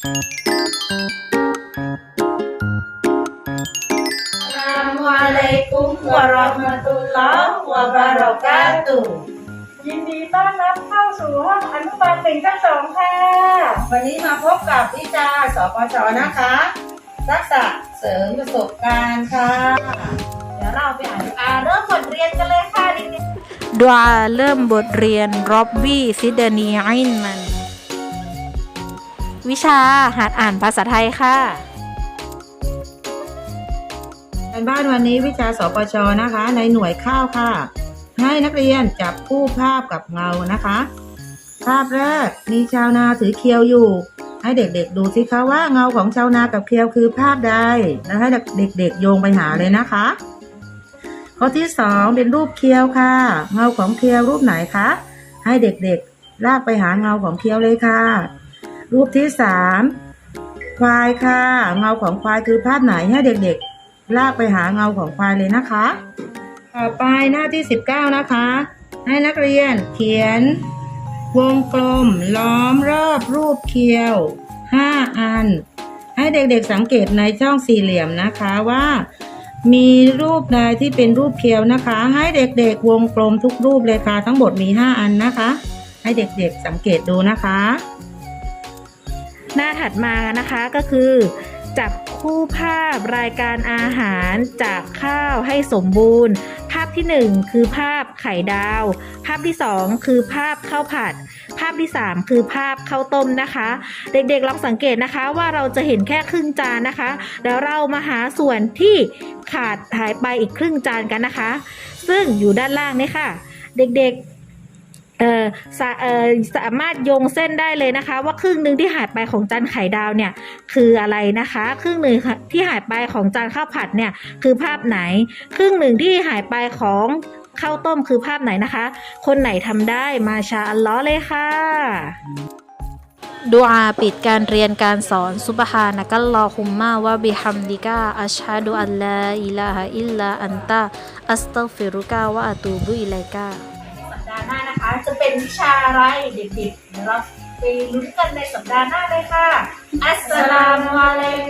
Assalamualaikum warahmatullahi wabarakatuh ยินดีต้อนรับเข้าสู่ห้องอนุบาลหนึ่งทับสองค่ะ วันนี้มาพบกับวิชาสปชนะคะ ทักษะเสริมประสบการณ์ค่ะ เดี๋ยวเราไปอ่านอ่านเริ่มบทเรียนกันเลยค่ะด็กดวาเริ่มบทเรียนร็อบบี้ซิดนีไอินมัน วิชาหัดอ่านภาษาไทยค่ะการบ้านวันนี้วิชาสปชนะคะ ในหน่วยข้าวค่ะ ให้นักเรียนจับคู่ภาพกับเงานะคะ ภาพแรกมีชาวนาถือเคียวอยู่ ให้เด็กๆดูสิคะว่าเงาของชาวนากับเคียวคือภาพใดแล้วให้เด็กๆโยงไปหาเลยนะคะข้อที่สองเป็นรูปเคียวค่ะ เงาของเคียวรูปไหนคะให้เด็กๆลากไปหาเงาของเคียวเลยค่ะ รูปที่สามควายค่ะ เงาของควายคือภาพไหนให้เด็กๆ ลากไปหาเงาของควายเลยนะคะ ต่อไปหน้าที่สิบเก้านะคะ ให้นักเรียนเขียน วงกลม ล้อมรอบรูปเคียวห้าอัน ให้เด็กๆสังเกตในช่องสี่เหลี่ยมนะคะว่า มีรูปใดที่เป็นรูปเคียวนะคะ ให้เด็กๆ วงกลมทุกรูปเลยค่ะทั้งหมดมี 5 อันนะคะ ให้เด็กๆสังเกตดูนะคะ หน้าถัดมานะคะก็คือจับคู่ภาพรายการอาหารจากข้าวให้สมบูรณ์ ภาพที่ 1 คือภาพไข่ดาว ภาพที่ 2 คือภาพข้าวผัด ภาพที่ 3 คือภาพข้าวต้มนะคะ เด็กๆลองสังเกตนะคะว่าเราจะเห็นแค่ครึ่งจานนะคะ แล้วเรามาหาส่วนที่ขาดหายไปอีกครึ่งจานกันนะคะ ซึ่งอยู่ด้านล่างนี่ค่ะ เด็กๆ เออสาเออสามารถโยงเส้นได้เลยนะคะ ว่าครึ่งหนึ่งที่หายไปของจานไข่ดาวเนี่ยคืออะไรนะคะ ครึ่งหนึ่งที่หายไปของจานข้าวผัดเนี่ยคือภาพไหน ครึ่งหนึ่งที่หายไปของข้าวต้มคือภาพไหนนะคะ คนไหนทำได้มาชาอัลลอเลยค่ะดูอาปิดการเรียนการสอนซุบฮานะกัลลอฮุมมาวะบิฮัมดิกาอัชฮะดุอัลลาอิลาฮะอิลลาอันตะอัสตัฟิรุกะวะอะตูบุอิลัยกาสัปดาห์หน้านะคะ จะเป็นวิชาอะไรเด็กๆเดี๋ยวเราไปลุ้นกันในสัปดาห์หน้าเลยค่ะ อัสสลามุอะลัยกุ